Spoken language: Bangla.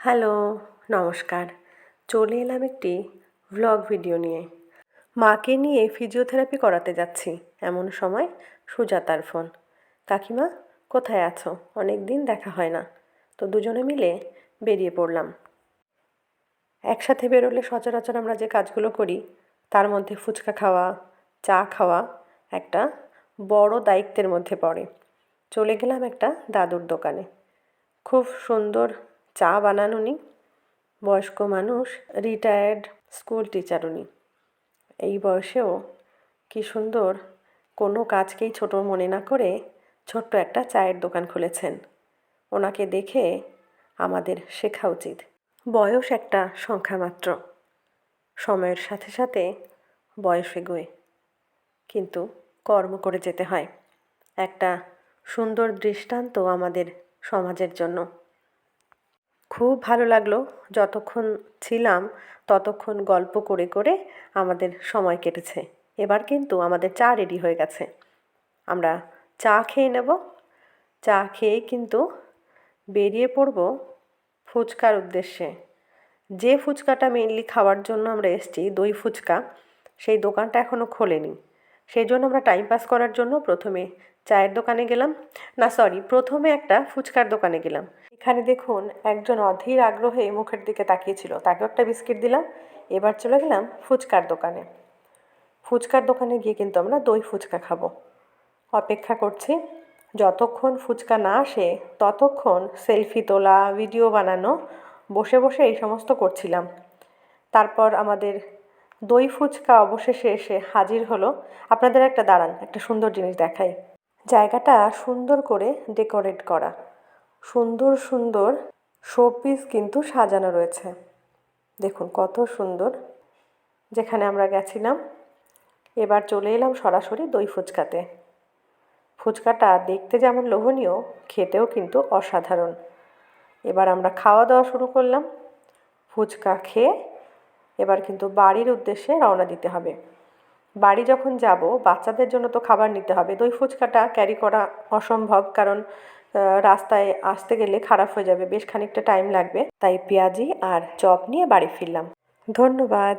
হ্যালো, নমস্কার। চলে এলাম একটি ভ্লগ ভিডিও নিয়ে। মাকে নিয়ে ফিজিওথেরাপি করাতে যাচ্ছি, এমন সময় সুজাতার ফোন কাকিমা, কোথায় আছো? অনেক দিন দেখা হয় না। তো দুজনে মিলে বেরিয়ে পড়লাম। একসাথে বেরোলে সচরাচর আমরা যে কাজগুলো করি, তার মধ্যে ফুচকা খাওয়া, চা খাওয়া একটা বড় দায়িত্বের মধ্যে পড়ে। চলে গেলাম একটা দাদুর দোকানে। খুব সুন্দর চা বানান উনি, বয়স্ক মানুষ রিটায়ার্ড স্কুল টিচার উনি। এই বয়সেও কি সুন্দর কোনো কাজকেই ছোট মনে না করে ছোট্ট একটা চায়ের দোকান খুলেছেন। ওনাকে দেখে আমাদের শেখা উচিত। বয়স একটা সংখ্যা মাত্র। সময়ের সাথে সাথে বয়স এগোয়। কিন্তু কর্ম করে যেতে হয়। একটা সুন্দর দৃষ্টান্ত আমাদের সমাজের জন্য। খুব ভালো লাগল। যতক্ষণ ছিলাম, ততক্ষণ গল্প করে করে আমাদের সময় কেটেছে। এবার কিন্তু আমাদের চা রেডি হয়ে গেছে। আমরা চা খেয়ে নেব। চা খেয়েই কিন্তু বেরিয়ে পড়ব ফুচকার উদ্দেশ্যে। যে ফুচকাটা মেনলি খাওয়ার জন্য আমরা এসেছি, দই ফুচকা, সেই দোকানটা এখনও খোলেনি। সেই জন্য আমরা টাইম পাস করার জন্য প্রথমে চায়ের দোকানে গেলাম। না সরি প্রথমে একটা ফুচকার দোকানে গেলাম। এখানে দেখুন, একজন অধীর আগ্রহে মুখের দিকে তাকিয়েছিল। তাকেও একটা বিস্কিট দিলাম। এবার চলে গেলাম ফুচকার দোকানে। ফুচকার দোকানে গিয়ে কিন্তু আমরা দই ফুচকা খাব। অপেক্ষা করছি। যতক্ষণ ফুচকা না আসে, ততক্ষণ সেলফি তোলা, ভিডিও বানানো, বসে বসে এই সমস্ত করছিলাম। তারপর আমাদের দই ফুচকা অবশেষে এসে হাজির হলো। আপনাদের একটা দাঁড়ান, একটা সুন্দর জিনিস দেখাই। জায়গাটা সুন্দর করে ডেকোরেট করা। সুন্দর সুন্দর শোপিস কিন্তু সাজানো রয়েছে। দেখুন কত সুন্দর। যেখানে আমরা গেছিলাম, এবার চলে এলাম সরাসরি দই ফুচকাতে। ফুচকাটা দেখতে যেমন লোভনীয়, খেতেও কিন্তু অসাধারণ। এবার আমরা খাওয়া দাওয়া শুরু করলাম। ফুচকা খেয়ে এবার কিন্তু বাড়ির উদ্দেশ্যে রওনা দিতে হবে। বাড়ি যখন যাব, বাচ্চাদের জন্য তো খাবার নিতে হবে। দই ফুচকাটা ক্যারি করা অসম্ভব, কারণ রাস্তায় আসতে গেলে খারাপ হয়ে যাবে, বেশ খানিকটা টাইম লাগবে। তাই পেঁয়াজি আর চপ নিয়ে বাড়ি ফিরলাম। ধন্যবাদ।